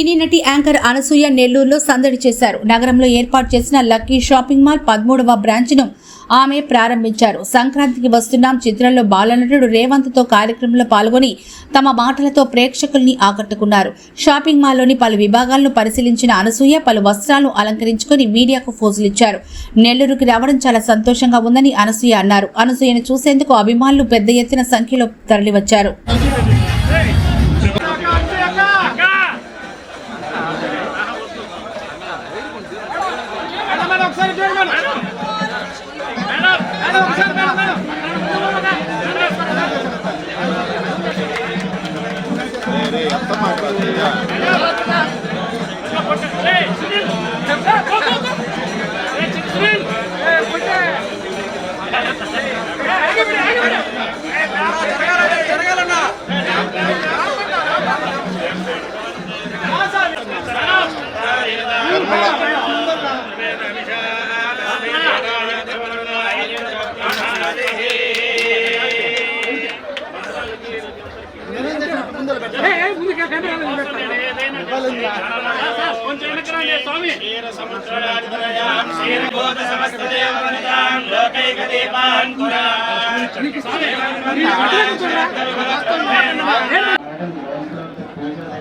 సినీ నటి యాంకర్ అనసూయ నెల్లూరులో సందడి చేశారు. నగరంలో ఏర్పాటు చేసిన లక్కీ షాపింగ్ మాల్ పదమూడవ బ్రాంచ్ను ఆమె ప్రారంభించారు. సంక్రాంతికి వస్తున్నాం చిత్రంలో బాలనటుడు రేవంత్తో కార్యక్రమంలో పాల్గొని తమ మాటలతో ప్రేక్షకుల్ని ఆకట్టుకున్నారు. షాపింగ్ మాల్లోని పలు విభాగాలను పరిశీలించిన అనసూయ పలు వస్త్రాలను అలంకరించుకొని మీడియాకు ఫోజులిచ్చారు. నెల్లూరుకి రావడం చాలా సంతోషంగా ఉందని అనసూయ అన్నారు. అనసూయను చూసేందుకు అభిమానులు పెద్ద ఎత్తున సంఖ్యలో తరలివచ్చారు. మేడం ఒకసారి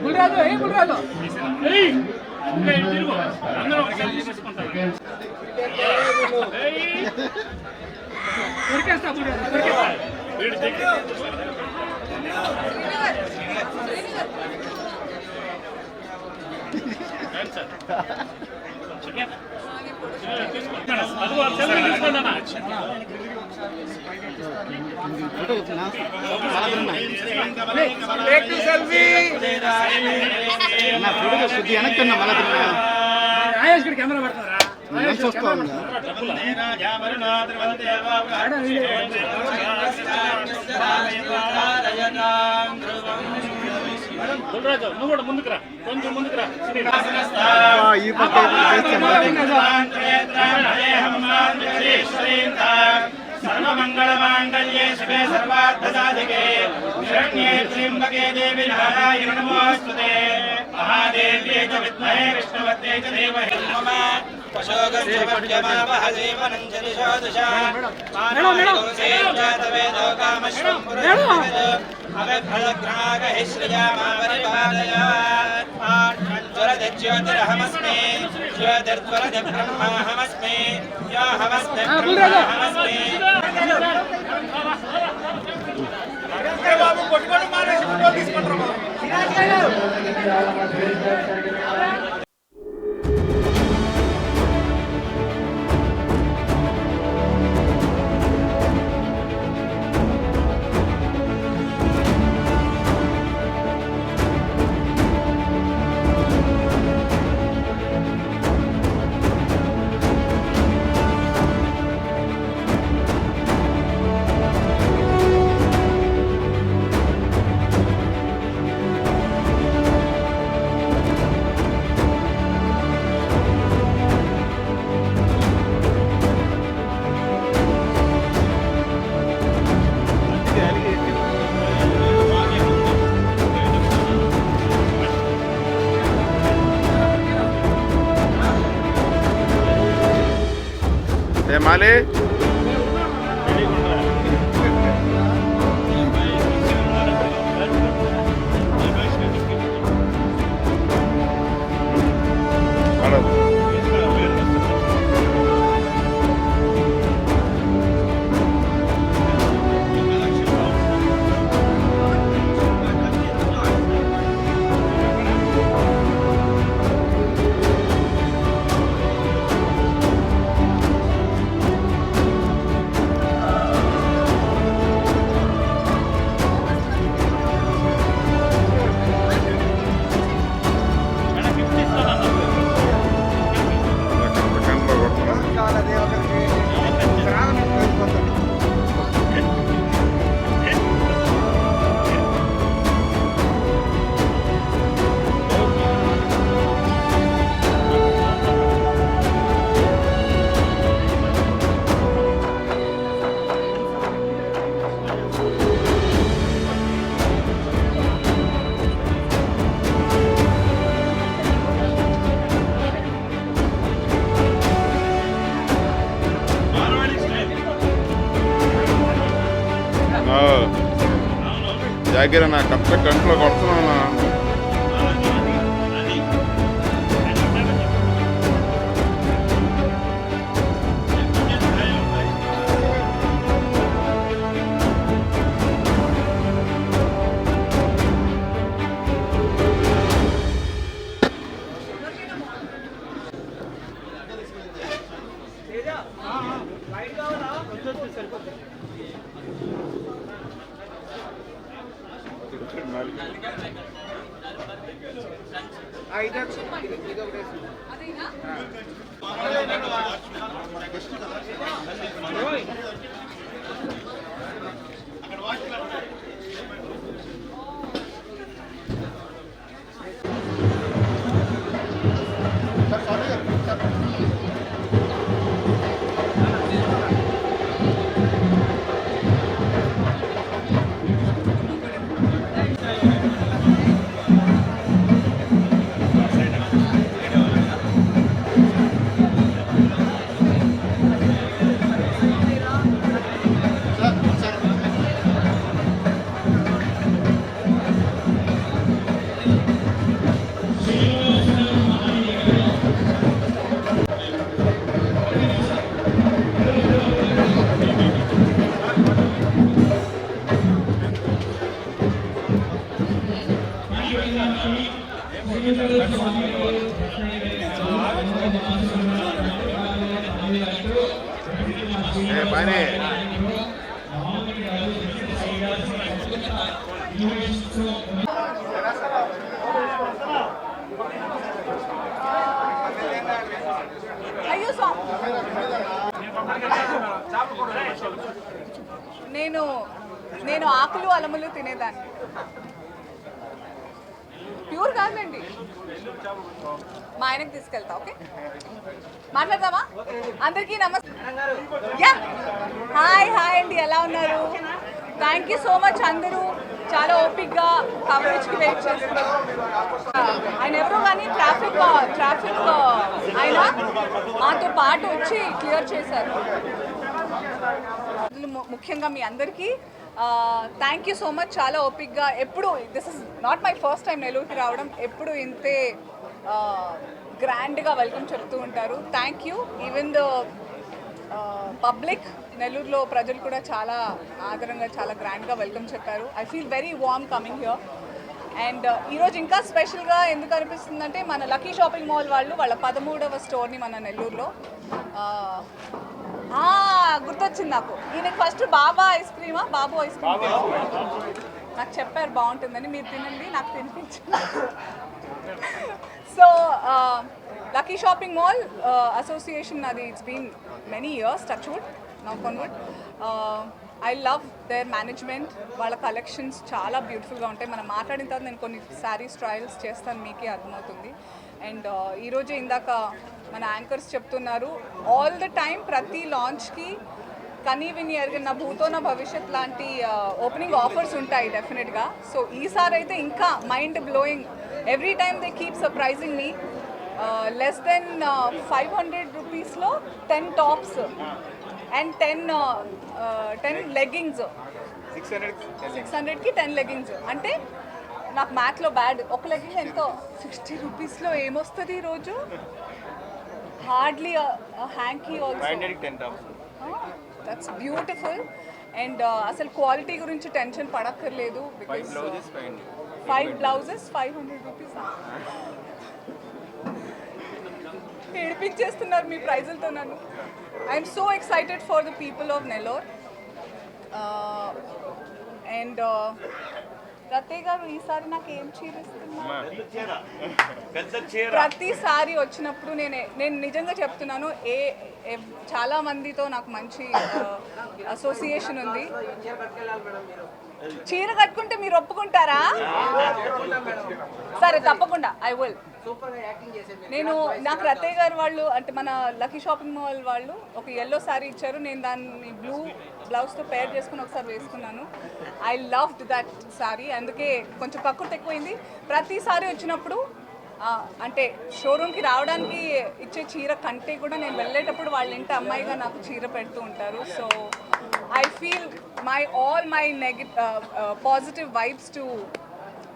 బుల్రాజు ఏ ఇటు తిరుగు. అందరూ ఒకసారి తీసుకుంటారు. ఏయ్. ఉరికేస్తా బుల్రాజు ఉరికేస్తా వీడి దగ్గర అది వాళ్ళు సెల్ఫీ తీసుకోండి అన్న నా ఫోటో శుద్ధి వెనక్కి ఉన్నా మళ్ళీ రాయేష్ గడి కెమెరా పడుతున్నారా మంచి వస్తా ఈ పక్క సర్వమంగళమాంగళ్యే శివే సర్వార్థసాధికే శరణ్యే త్ర్యంబకే దేవి నారాయణ నమోస్తుతే మహాదేవ్యే చ విద్మహే విష్ణువత్తే చ ధీమహి మమ పశోగస్య శ్రియమావరిపాదయ జ్వరజ్యోతిరహమస్మి జ్యోతిర్జ్వరది బ్రహ్మాహమస్మి యాహమస్మి బ్రహ్మాహమస్మి బాబు కొట్టుకోండి మానేసి ఫోటో తీసుకుంటారు దగ్గర నాకు కరెక్ట్ కంట్లో కొడుతుంది పని నేను నేను ఆకులు అలములు తినేదాన్ని. ప్యూర్ కాదండి. మా ఆయనకి తీసుకెళ్తా ఓకే? మాట్లాడదామా? అందరికీ నమస్తే. హాయ్ హాయ్ అండి. ఎలా ఉన్నారు? థ్యాంక్ యూ సో మచ్ అందరూ. చాలా ఓపిక్గా కవరేజ్కి వెయిట్ చేస్తున్నారు. ఆయన ఎవరో కానీ ట్రాఫిక్ ట్రాఫిక్ ఆయన మాతో పాటు వచ్చి క్లియర్ చేశారు. ముఖ్యంగా మీ అందరికీ థ్యాంక్ యూ సో మచ్ చాలా ఓపిక్గా ఎప్పుడు this is not my first time నెల్లూరుకి రావడం. ఎప్పుడు ఇంతే గ్రాండ్గా వెల్కమ్ చెప్తూ ఉంటారు. Thank you even the public నెల్లూరులో ప్రజలు కూడా చాలా ఆదరంగా చాలా గ్రాండ్గా వెల్కమ్ చెప్పారు. I feel very warm coming here and ఈరోజు ఇంకా స్పెషల్గా ఎందుకు అనిపిస్తుందంటే మన లక్కీ షాపింగ్ మాల్ వాళ్ళు వాళ్ళ పదమూడవ స్టోర్ని మన నెల్లూరులో గుర్తొచ్చింది నాకు. ఈయనకి ఫస్ట్ బాబా ఐస్ క్రీమా బాబు ఐస్ క్రీమ్ నాకు చెప్పారు బాగుంటుందని. మీరు తినండి నాకు తినిపించండి. So lucky shopping mall association అది it's been many years touch wood knock on wood I love their management వాళ్ళ కలెక్షన్స్ చాలా బ్యూటిఫుల్గా ఉంటాయి. మనం మాట్లాడిన తర్వాత నేను కొన్ని శారీస్ ట్రయల్స్ చేస్తాను మీకే అర్థమవుతుంది. అండ్ ఈరోజే ఇందాక మన యాంకర్స్ చెప్తున్నారు. ఆల్ ద టైం ప్రతి లాంచ్కి కనీ విని ఎరిగిన భూతో నా భవిష్యత్ లాంటి ఓపెనింగ్ ఆఫర్స్ ఉంటాయి డెఫినెట్గా సో ఈసారి అయితే ఇంకా mind blowing every time they keep surprising me less than five hundred రూపీస్లో ten tops and ten ten leggings six హండ్రెడ్కి టెన్ లెగ్గింగ్స్ అంటే నాకు మ్యాథ్లో బ్యాడ్ ఒక లెగ్గింగ్ ఎంతో? సిక్స్టీ రూపీస్లో ఏమొస్తుంది ఈరోజు hardly hanky also that's beautiful and అసలు క్వాలిటీ గురించి tension పడక్కర్లేదు five blouses five hundred rupees ఏడిపించేస్తున్నారు మీ ప్రైజులతో నన్ను. I'm so excited for the people of Nellore and రతే గారు ఈసారి నాకు ఏం చీర ఇస్తున్నారు? ప్రతిసారి వచ్చినప్పుడు నేను నేను నిజంగా చెప్తున్నాను ఏ ఏ- చాలా మందితో నాకు మంచి అసోసియేషన్ ఉంది. చీర కట్టుకుంటే మీరు ఒప్పుకుంటారా? సరే తప్పకుండా ఐ విల్ నేను నాకు రతయ్య గారు వాళ్ళు అంటే మన లక్కీ షాపింగ్ మాల్ వాళ్ళు ఒక ఎల్లో శారీ ఇచ్చారు. నేను దాన్ని బ్లూ బ్లౌజ్తో పేర్ చేసుకుని ఒకసారి వేసుకున్నాను. ఐ లవ్ దట్ శారీ అందుకే కొంచెం కక్కుర్తి ఎక్కువైంది. ప్రతిసారి వచ్చినప్పుడు అంటే షోరూమ్కి రావడానికి ఇచ్చే చీర కంటే కూడా నేను వెళ్ళేటప్పుడు వాళ్ళ ఇంటి అమ్మాయిగా నాకు చీర పెడుతూ ఉంటారు. So I feel my all my negative positive vibes to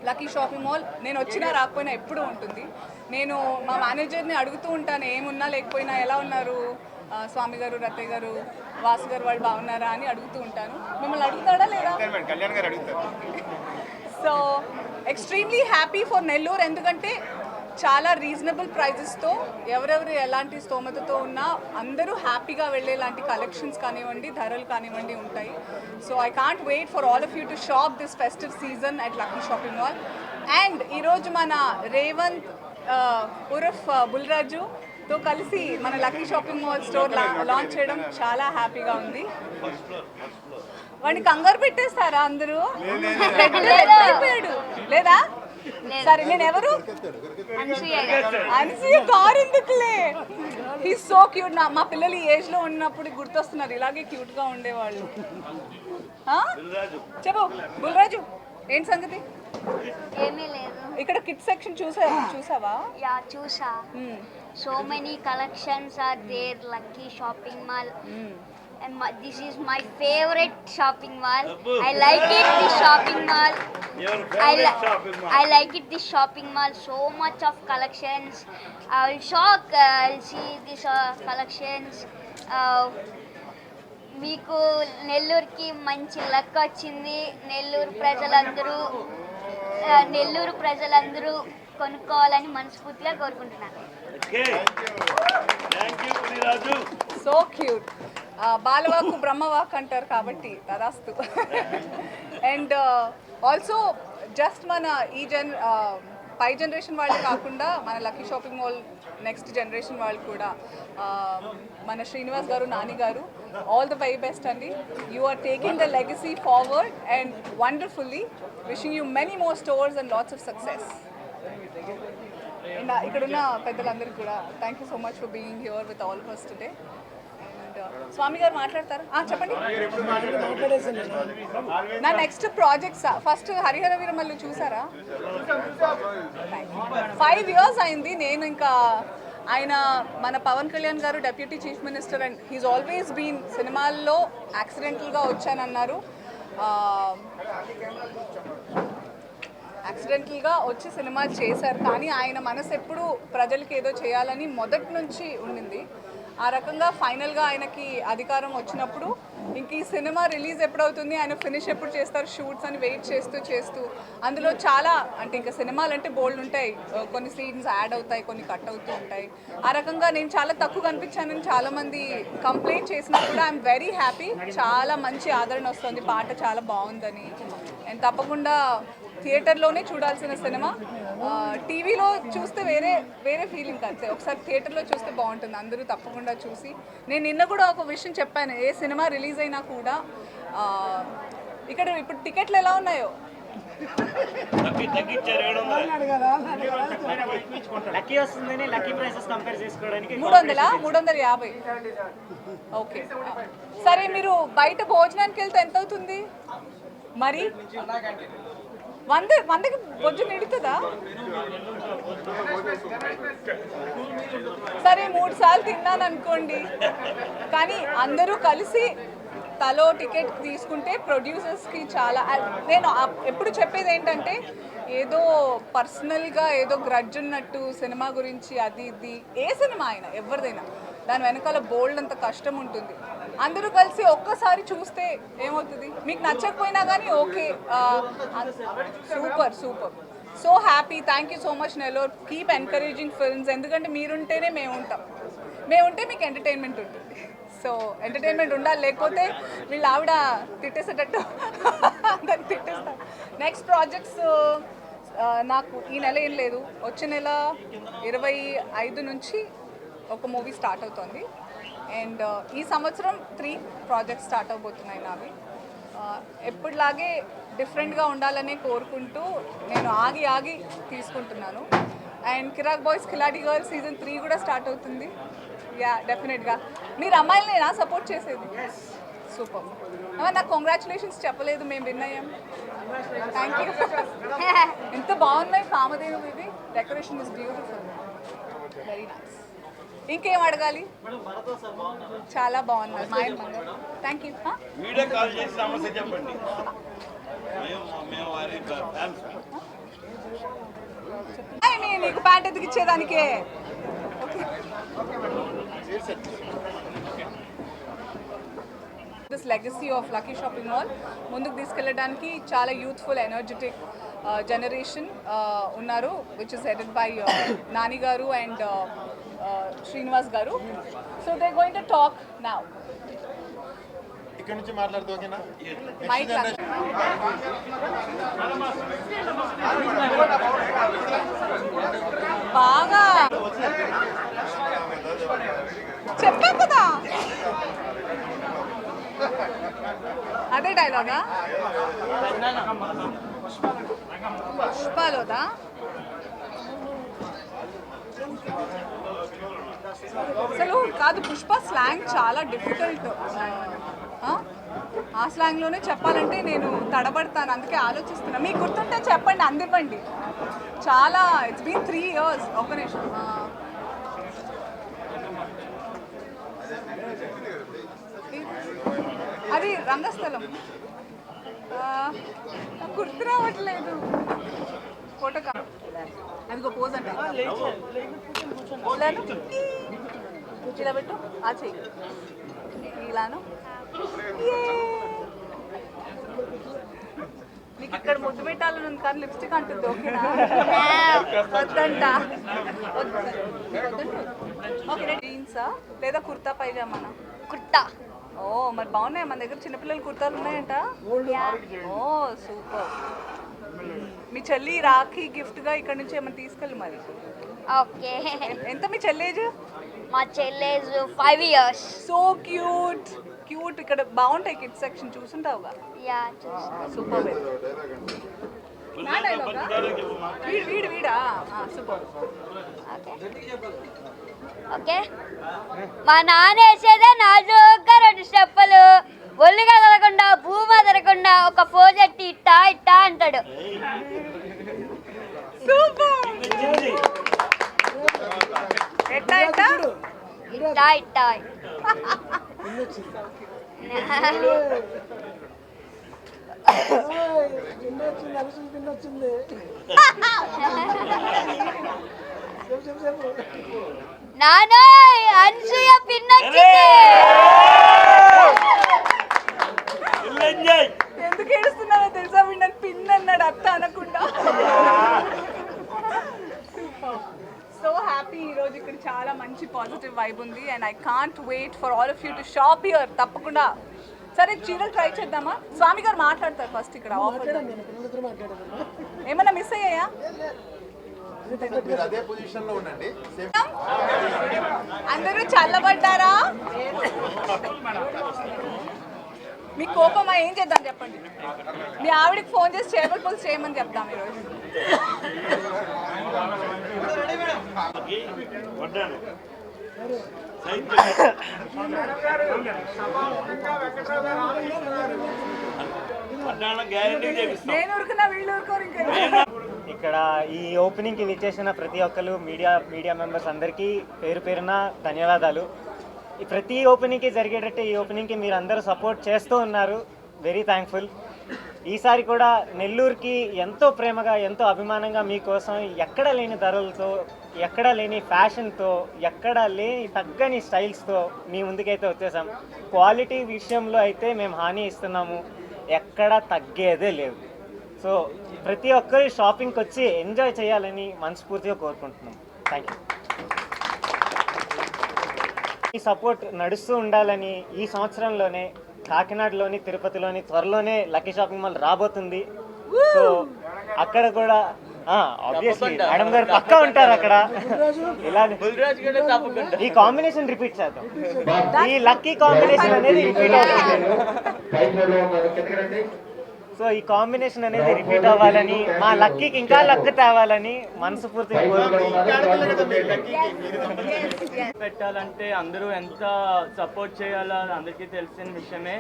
lucky shopping mall నేను వచ్చినా రాకపోయినా ఎప్పుడూ ఉంటుంది. నేను మా మేనేజర్ని అడుగుతూ ఉంటాను ఏమున్నా లేకపోయినా ఎలా ఉన్నారు? స్వామి గారు రత్తయ్య గారు వాసు గారు వాళ్ళు బాగున్నారా? అని అడుగుతూ ఉంటాను. మిమ్మల్ని అడుగుతాడా లేదా? So extremely happy for Nellore ఎందుకంటే చాలా రీజనబుల్ ప్రైజెస్తో ఎవరెవరు ఎలాంటి స్తోమతతో ఉన్నా అందరూ హ్యాపీగా వెళ్ళేలాంటి కలెక్షన్స్ కానివ్వండి ధరలు కానివ్వండి ఉంటాయి. So I can't wait for all of you to shop this festive season at lucky shopping mall and ఈరోజు మన రేవంత్ ఉరఫ్ బుల్రాజు తో కలిసి మన lucky shopping mall store launch చేయడం చాలా హ్యాపీగా ఉంది. వాడిని కంగారు పెట్టేస్తారా అందరూ? లేదా? సరే నేను ఎవరు? అనసూయ కారు ఎందుకులే? హీ సో క్యూట్ నా మా పిల్లలు ఈ ఏజ్లో ఉన్నప్పుడు గుర్తొస్తున్నారు. ఇలాగే క్యూట్గా ఉండేవాళ్ళు? చెప్పు బుల్రాజు ఏంటి సంగతి? ఏమీ లేదు. ఇక్కడ కిడ్ సెక్షన్ చూసా చూసావా? యా చూసా. So many collections are there lucky shopping mall and my, this is my favorite shopping mall. i like it shopping mall. I, li- I like it this shopping mall so much of collections i will shock uh, i'll see this uh, collections uh, మీకు నెల్లూరుకి మంచి luck వచ్చింది నెల్లూరు ప్రజలందరూ నెల్లూరు ప్రజలందరూ కొనుక్కోవాలని మనస్ఫూర్తిగా కోరుకుంటున్నాను so cute బాలవాకు బ్రహ్మవాక్ అంటారు కాబట్టి తదాస్తు. అండ్ ఆల్సో జస్ట్ మన ఈ జన్ పై జనరేషన్ వాళ్ళే కాకుండా మన lucky shopping mall next generation వాళ్ళు కూడా మన Srinivas garu Nani garu all the very best అండి. You are taking the legacy forward and wonderfully wishing you many more stores and lots of success and ఇక్కడున్న పెద్దలందరికీ కూడా thank you so much for being here with all first today Swami garu మాట్లాడతారు? చెప్పండి. నా next projects first Harihara Veeramallu చూసారా? Five years అయింది. నేను ఇంకా ఆయన మన Pawan Kalyan garu deputy chief minister and he's always been సినిమాల్లో యాక్సిడెంటల్గా వచ్చానన్నారు. యాక్సిడెంటల్గా వచ్చి సినిమా చేశారు. కానీ ఆయన మనసు ఎప్పుడు ప్రజలకి ఏదో చేయాలని మొదటి నుంచి ఉండింది ఆ రకంగా ఫైనల్గా ఆయనకి అధికారం వచ్చినప్పుడు ఇంక ఈ సినిమా రిలీజ్ ఎప్పుడవుతుంది? ఆయన ఫినిష్ ఎప్పుడు చేస్తారు? షూట్స్ అని వెయిట్ చేస్తూ చేస్తూ. అందులో చాలా అంటే ఇంకా సినిమాలు అంటే బోల్డ్ ఉంటాయి. కొన్ని సీన్స్ యాడ్ అవుతాయి కొన్ని కట్ అవుతూ ఉంటాయి. ఆ రకంగా నేను చాలా తక్కువ కనిపించానని చాలామంది కంప్లైంట్ చేసినా కూడా ఐఎమ్ వెరీ హ్యాపీ చాలా మంచి ఆదరణ వస్తుంది. పాట చాలా బాగుందని. అండ్ తప్పకుండా థియేటర్లోనే చూడాల్సిన సినిమా. టీవీలో చూస్తే వేరే వేరే ఫీలింగ్ అంతే. ఒకసారి థియేటర్లో చూస్తే బాగుంటుంది. అందరూ తప్పకుండా చూసి. నేను నిన్న కూడా ఒక విషయం చెప్పాను. ఏ సినిమా రిలీజ్ అయినా కూడా ఇక్కడ ఇప్పుడు టికెట్లు ఎలా ఉన్నాయో? లక్కీ వస్తుందని లక్కీ ప్రైసెస్ కంపేర్ చేసుకోవడానికి మూడు వందలా? మూడు వందల యాభై. ఓకే. సరే మీరు బయట భోజనానికి వెళ్తే ఎంత అవుతుంది మరి? వంద వందకి బొజ్జు నిడుతుందా సరే మూడు సార్లు తిన్నాను అనుకోండి కానీ అందరూ కలిసి తలో టికెట్ తీసుకుంటే ప్రొడ్యూసర్స్కి చాలా నేను ఎప్పుడు చెప్పేది ఏంటంటే ఏదో పర్సనల్గా ఏదో గ్రడ్జ్ ఉన్నట్టు సినిమా గురించి అది ఇది ఏ సినిమా అయినా ఎవరిదైనా దాని వెనకాల బోల్డ్ అంత కష్టం ఉంటుంది. అందరూ కలిసి ఒక్కసారి చూస్తే ఏమవుతుంది? మీకు నచ్చకపోయినా కానీ okay. Super super. So happy. Thank you so much Nellore keep encouraging films ఎందుకంటే మీరుంటేనే మేము ఉంటాం మేము ఉంటే మీకు ఎంటర్టైన్మెంట్ ఉంటుంది. సో ఎంటర్టైన్మెంట్ ఉండాలి. లేకపోతే వీళ్ళు ఆవిడ తిట్టేసేటట్టు దాన్ని తిట్టేస్తారు. నెక్స్ట్ ప్రాజెక్ట్స్ నాకు ఈ నెల ఏం లేదు. వచ్చే నెల ఇరవై ఐదు నుంచి ఒక మూవీ స్టార్ట్ అవుతుంది. అండ్ ఈ సంవత్సరం త్రీ ప్రాజెక్ట్స్ స్టార్ట్ అవబోతున్నాయి నావి. ఆ, ఎప్పటిలాగే డిఫరెంట్గా ఉండాలనే కోరుకుంటూ నేను ఆగి ఆగి తీసుకుంటున్నాను. And Kiraak boys Khiladi girls season three కూడా స్టార్ట్ అవుతుంది. యా డెఫినెట్గా మీరు అమ్మాయిలని నా సపోర్ట్ చేసేది? సూపర్ నాకు కంగ్రాచులేషన్స్ చెప్పలేదు మేము విన్ అయ్యాం. థ్యాంక్ యూ ఎంత బాగున్నాయి కామధేను ఇవి. Decoration is beautiful very nice ఇంకేం అడగాలి? చాలా బాగున్నారు. మాయమ్మ థ్యాంక్ యూ వీడియో కాల్ చేసి సమస్య చెప్పండి. మేము మేము వారి ఫ్యాన్స్ నీకు ప్యాంట్ ఎందుకు ఇచ్చేదానికే? This legacy of lucky shopping mall ముందుకు తీసుకెళ్ళడానికి చాలా యూత్ఫుల్ ఎనర్జెటిక్ జనరేషన్ ఉన్నారు which is headed by Nani garu and Srinivas garu so they going to talk now ఇక్కడ నుంచి మాట్లాడుతూ ఓకేనా? బాగా. చెప్పా కదా. అదే డైలాగా పుష్పాలోదా అసలు కాదు పుష్ప స్లాంగ్ చాలా డిఫికల్ట్ ఆ స్లాంగ్లోనే చెప్పాలంటే నేను తడబడతాను అందుకే ఆలోచిస్తున్నా మీకు గుర్తుంటే చెప్పండి అందివ్వండి చాలా ఇట్స్ బీన్ త్రీ ఇయర్స్ ఒక నిమిషం అది రంగస్థలం గుర్తు రావట్లేదు. ఫోటో అదిగో పోజ్ అంటే. ఇలా పెట్టు. ఆ చెయ్యి. ఇలాను నీకు ఇక్కడ ముద్దు పెట్టాలని ఉంది కానీ లిప్స్టిక్ అంటుంది ఓకేనా? వద్దంట. ఓకే జీన్సా లేదా కుర్తా పైజామానా? కుర్తా. ఓ మరి బాగున్నాయి? మన దగ్గర చిన్నపిల్లల కుర్తాలు ఉన్నాయంట? ఓ సూపర్. మీ చెల్లి రాఖీ గిఫ్ట్గా ఇక్కడ నుంచి ఏమైనా తీసుకెళ్ళి మరి. ఓకే. ఎంత మీ చెల్లి ఏజ్? మా చెల్లేజ్ five years. So cute. Cute ఇక్కడ బాగుంటాయి కిడ్స్ సెక్షన్ చూసుంటావుగా? Yeah super. వీడు వీడు? వీడా సూపర్. ఓకే. మా నాన్న వేసేదే నాజుగ్గా రెండు స్టెప్పులు. ఒళ్ళు కదలకుండా భూమి అదలకుండా ఒక పోజెట్టి ఇట్టా ఇట్టా అంటాడు. ఇట్టా ఇట్టా. నాన్న అన్సూయ పిన్నొచ్చింది ఎంజాయ్ ఎందుకు ఏడుస్తున్నావో తెలుసా? వీడు పిన్ అన్నాడు అత్త అనకుండా. సో హ్యాపీ ఈరోజు ఇక్కడ చాలా మంచి పాజిటివ్ వైబ్ ఉంది. And I can't wait for all of you to shop here తప్పకుండా. సరే చీరలు ట్రై చేద్దామా? స్వామి గారు మాట్లాడతారు ఫస్ట్ ఇక్కడ ఆఫర్ ఏమన్నా మిస్ అయ్యాయా? మీరు అదే పొజిషన్లో ఉండండి. సేమ్ అందరూ చల్లబడ్డారా? మీ కోపమా ఏం చేద్దాం చెప్పండి? మీ ఆవిడకి ఫోన్ చేసి చేపల పులుసు చేయమని చెప్తాం ఈరోజు. నేను ఊరుకున్నా వీళ్ళు ఊరుకోరు ఇంకా. ఇక్కడ ఈ ఓపెనింగ్కి విచ్చేసిన ప్రతి ఒక్కరు మీడియా మీడియా మెంబర్స్ అందరికీ పేరు పేరున ధన్యవాదాలు. ఈ ప్రతి ఓపెనింగ్కి జరిగేటట్టు ఈ ఓపెనింగ్కి మీరు అందరూ సపోర్ట్ చేస్తూ ఉన్నారు. వెరీ థ్యాంక్ఫుల్ ఈసారి కూడా నెల్లూరుకి ఎంతో ప్రేమగా ఎంతో అభిమానంగా మీకోసం ఎక్కడ లేని ధరలతో ఎక్కడ లేని ఫ్యాషన్తో ఎక్కడ లేని తగ్గని స్టైల్స్తో మీ ముందుకైతే వచ్చేసాం. క్వాలిటీ విషయంలో అయితే మేము హాని ఇస్తున్నాము. ఎక్కడ తగ్గేదే లేదు సో ప్రతి ఒక్కరు షాపింగ్కి వచ్చి ఎంజాయ్ చేయాలని మనస్ఫూర్తిగా కోరుకుంటున్నాం. థ్యాంక్ యూ ఈ సపోర్ట్ నడుస్తూ ఉండాలని ఈ సంవత్సరంలోనే కాకినాడలోని తిరుపతిలోని త్వరలోనే లక్కీ షాపింగ్ మాల్ రాబోతుంది. సో అక్కడ కూడా ఆబ్వియస్లీ మేడం గారు పక్కా ఉంటారు అక్కడ. ఇలా ఈ కాంబినేషన్ రిపీట్ చేద్దాం. ఈ లక్కీ కాంబినేషన్ అనేది రిపీట్ అవుతుంది. సో ఈ కాంబినేషన్ అనేది రిపీట్ అవ్వాలని మా లక్కీకి ఇంకా లక్ తేవాలని మనస్ఫూర్తిగా పెట్టాలంటే అందరూ ఎంత సపోర్ట్ చేయాలో అది అందరికీ తెలిసిన విషయమే.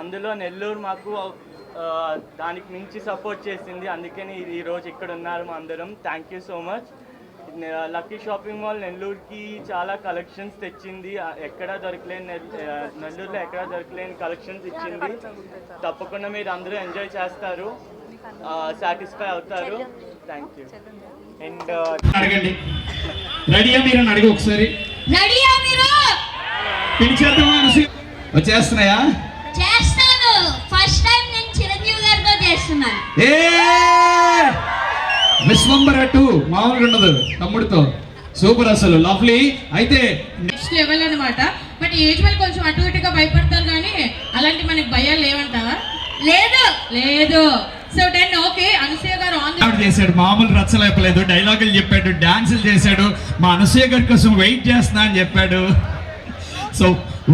అందులో నెల్లూరు మాకు దానికి మించి సపోర్ట్ చేసింది. అందుకని ఈ రోజు ఇక్కడ ఉన్నారు మా అందరం. Thank you so much lucky shopping mall నెల్లూరుకి చాలా కలెక్షన్స్ తెచ్చింది. ఎక్కడా దొరకలేని నెల్లూరులో ఎక్కడా దొరకలేని కలెక్షన్స్ ఇచ్చింది. తప్పకుండా మీరు అందరూ ఎంజాయ్ చేస్తారు. సాటిస్ఫై అవుతారు. థ్యాంక్ యూ అండ్ అడగండి. రెడీయా మీరు? అడిగి ఒకసారి. పిలిచేద్దామా? వచ్చేస్తున్నాయా? చేస్తాను. ఫస్ట్ టైం నేను చిరంజీవి గారితో చేస్తున్నాను. ఏ! విశ్వంబర టూ మామూలుగా ఉండదు తమ్ముడితో. సూపర్ అసలు లవ్లీ. అయితే నెక్స్ట్ లెవెల్ అనమాట బట్ ఏజ్ వాళ్ళు కొంచెం అటు ఇటుగా భయపడతారు కానీ అలాంటి మనకి భయాలు లేవంటావా? లేదు. లేదు. సో దెన్ ఓకే అనసూయ గారు ఆన్ చేశాడు మామూలు రచ్చలేపలేదు డైలాగులు చెప్పాడు డాన్సులు చేశాడు మా అనసూయ గారి కోసం వెయిట్ చేస్తున్నా అని చెప్పాడు. సో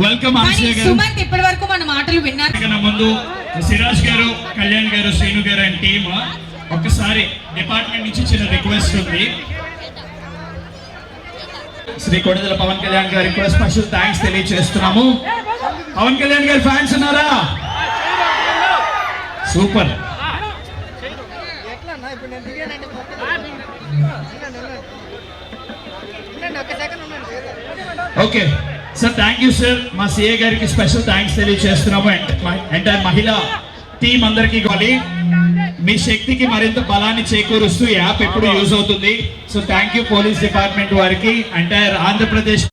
వెల్కమ్ అనసూయ గారు. సుమంత్ ఇప్పటి వరకు మన మాటలు విన్నారు. ముందు సిరాజ్ గారు కళ్యాణ్ గారు శ్రీను గారు అండ్ టీమ్ ఒక్కసారి డిపార్ట్మెంట్ నుంచి చిన్న రిక్వెస్ట్ ఉంది. శ్రీ కొడిదల పవన్ కళ్యాణ్ గారి కూడా స్పెషల్ థ్యాంక్స్ తెలియజేస్తున్నాము పవన్ కళ్యాణ్ గారి ఫ్యాన్స్ ఉన్నారా? Super okay sir thank you sir మా సిఏ గారికి స్పెషల్ థ్యాంక్స్ తెలియజేస్తున్నాము ఎంటైర్ మహిళా టీం అందరికీ కావాలి మీ శక్తికి మరింత బలాన్ని చేకూరుస్తూ యాప్ ఎప్పుడు యూజ్ అవుతుంది. So thank you police department వారికి. ఎంటైర్ ఆంధ్రప్రదేశ్